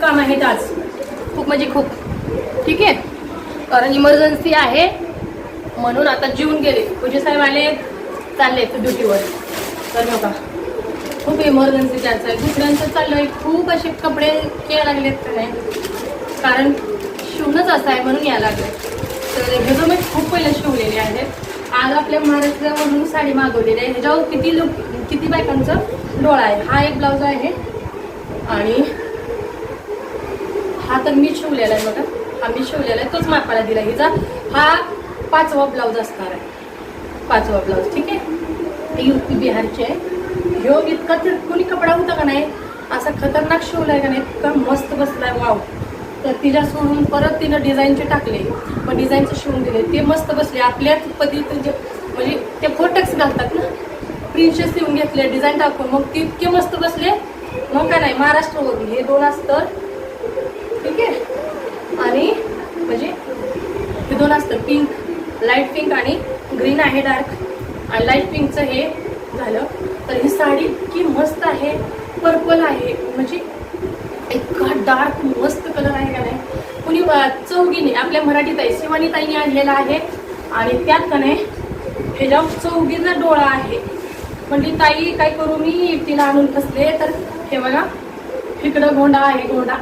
काम आहेत आज. खूप म्हणजे खूप. ठीक आहे? कारण इमर्जन्सी आहे. म्हणून आता जीवन गेले. पूजे साहेब आले चालले ड्युटीवर तर नका खूप इमर्जन्सी त्यांचं आहे. दुसऱ्यांचं आहे खूप असे कपडे यायला लागलेत नाही कारण शिवणंच असं आहे म्हणून यायला लागले तर हे मी खूप पहिले शिवलेले आहेत. आज आपल्या महाराष्ट्रावरून साडी मागवलेली आहे. ह्याच्यावर किती लोक किती बायकांचा डोळा आहे. हा एक ब्लाऊज आहे. आणि हा तर मी शिवलेला आहे मॅडम हा मी शिवलेला आहे. तोच मापाला दिला हिचा हा पाचवा ब्लाऊज असणार आहे. पाचवा ब्लाऊज ठीक आहे? युपी बिहारचे आहे. ह्यो इतका कोणी कपडा होता का नाही? असा खतरनाक शिवलाय का नाही? इतका मस्त बसलाय वाव. तर तिच्या सोडून परत तिनं डिझाईनचे टाकले. मग डिझाईनचे शिवून दिले. ते मस्त बसले. आपल्याच पद्धतीचे म्हणजे, म्हणजे ते फोटक्स घालतात ना? प्रिन्सेस शिवून घेतले डिझाईन टाकून. मग ते इतके मस्त बसले. मग काय नाही महाराष्ट्रावरून. हे दोन असतं. ठीक आहे? आणि म्हणजे हे दोन असतं पिंक लाइट पिंक आणि ग्रीन आहे डार्क आणि लाइट पिंकचं हे झालं. तर ही साडी इतकी मस्त आहे पर्पल आहे. म्हणजे इतका डार्क मस्त कलर आहे का नाही? कुणी अं, चौघीने आपल्या मराठीत आहे शिवानी ताईने आणलेला आहे. आणि त्यात का नाही ह्याच्या चौघीचा डोळा आहे. म्हणजे ताई काय करू मी? तिला आणून फसले. तर हे बघा इकडं गोंडा आहे गोंडा.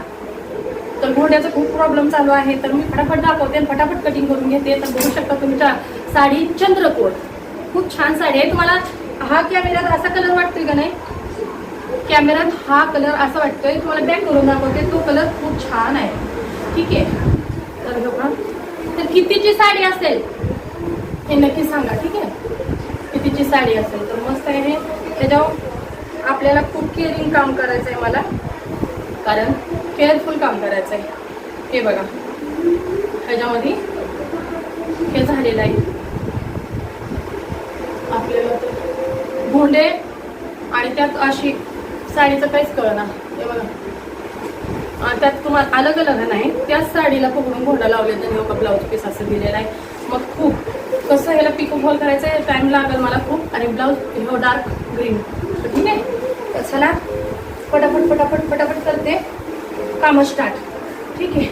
तर घोड्याचा खूप प्रॉब्लेम चालू आहे. तर मी फटाफट दाखवते आणि फटाफट कटिंग करून घेते. तर बघू शकता तुम्ही चा- साडी चंद्रकोर खूप छान साडी आहे. तुम्हाला हा कॅमेऱ्यात असा कलर वाटतोय का नाही? कॅमेऱ्यात हा कलर असा वाटतोय. तुम्हाला बॅक करून दाखवते. तो कलर खूप छान आहे. ठीक आहे. तर बघा. तर कितीची साडी असेल? हे नक्की सांगा. ठीक आहे? कितीची साडी असेल? तर मस्त आहे हे. त्याच्यावर आपल्याला खूप केअरिंग काम करायचं आहे मला. कारण केअरफुल काम करायचं आहे हे बघा. ह्याच्यामध्ये हे झालेलं आहे. आपल्याला भोंडे आणि त्यात अशी साडीचं काहीच कळना. हे बघा. त्यात तुम्हाला अलग अलग नाही. त्याच साडीला पकडून घोडा लावले तर का ब्लाऊज पीस असं दिलेला आहे. मग खूप कसं ह्याला पिको फॉल करायचं आहे टाईम लागेल मला खूप. आणि ब्लाऊज हो डार्क ग्रीन ठीक आहे? चला. पटापट पटापट पटापट करते. कामं स्टार्ट ठीक आहे.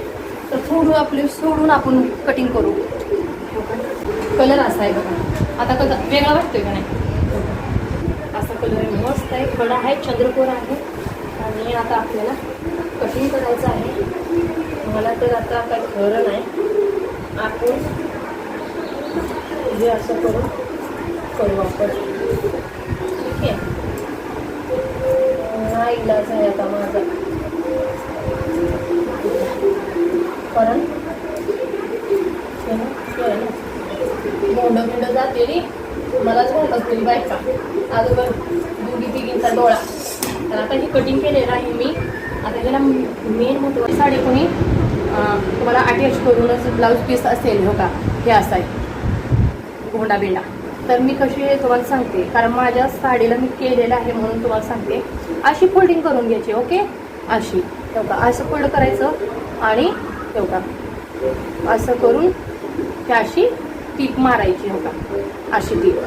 तर थोडं आपले सोडून आपण कटिंग करू. हो कलर असा आहे बघा. आता कसा वेगळा वाटतोय का नाही? असा कलर आहे. मस्त आहे. कडा आहे चंद्रकोर आहे. आणि आता आपल्याला कटिंग करायचं आहे. मला तर आता काय खरं नाही. आपण हे असं करू करू आपण. ठीक आहे. नाही इलाज आहे आता माझा. कारण मोंड बिंड जाते रे मलाच म्हणत असतील बायका अगोदर दोघी तिघींचा डोळा. तर आता ही कटिंग केलेलं आहे मी. आता त्याला मेन महत्त्वाची साडी कोणी तुम्हाला अटॅच करूनच ब्लाऊज पीस असेल हो का? हे असाय. गोंडा बिंडा. तर मी कशी तुम्हाला सांगते. कारण माझ्या साडीला मी केलेलं आहे म्हणून तुम्हाला सांगते. अशी फोल्डिंग करून घ्यायची ओके अशी. हो का? असं फोल्ड करायचं आणि हो का असं करून ते अशी टीप मारायची हो का अशी टीप.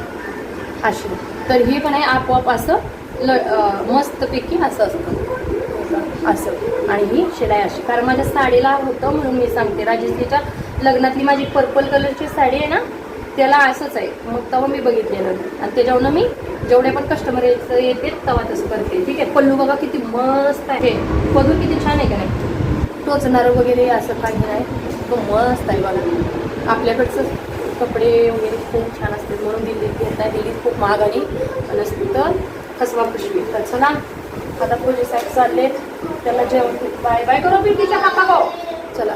अशी. तर हे पण आहे आपोआप असं ल मस्तपैकी असं असतं. हो का? असं. आणि ही शिलाई अशी. कारण माझ्या साडीला होतं म्हणून मी सांगते. राजेश्रीच्या लग्नातली माझी पर्पल कलरची साडी आहे ना त्याला असंच आहे. मग तेव्हा मी बघितलेलं. आणि त्याच्यावरनं मी जेवढे पण कस्टमर येते तेव्हा तसं करते. ठीक आहे? पल्लू बघा किती मस्त आहे. पल्लू किती छान आहे का नाही? टोचणारं वगैरे असं काही नाही. तो मस्त आहे बघा. आपल्याकडचं कपडे वगैरे खूप छान असतात म्हणून दिल्लीत घेताय दिल्लीत खूप महाग आणि नसतं फसवा पिशवी तर चला आता पोलीस साहेब चाललेत. त्याला जेवण बाय बाय करू पिटीच्या काका चला.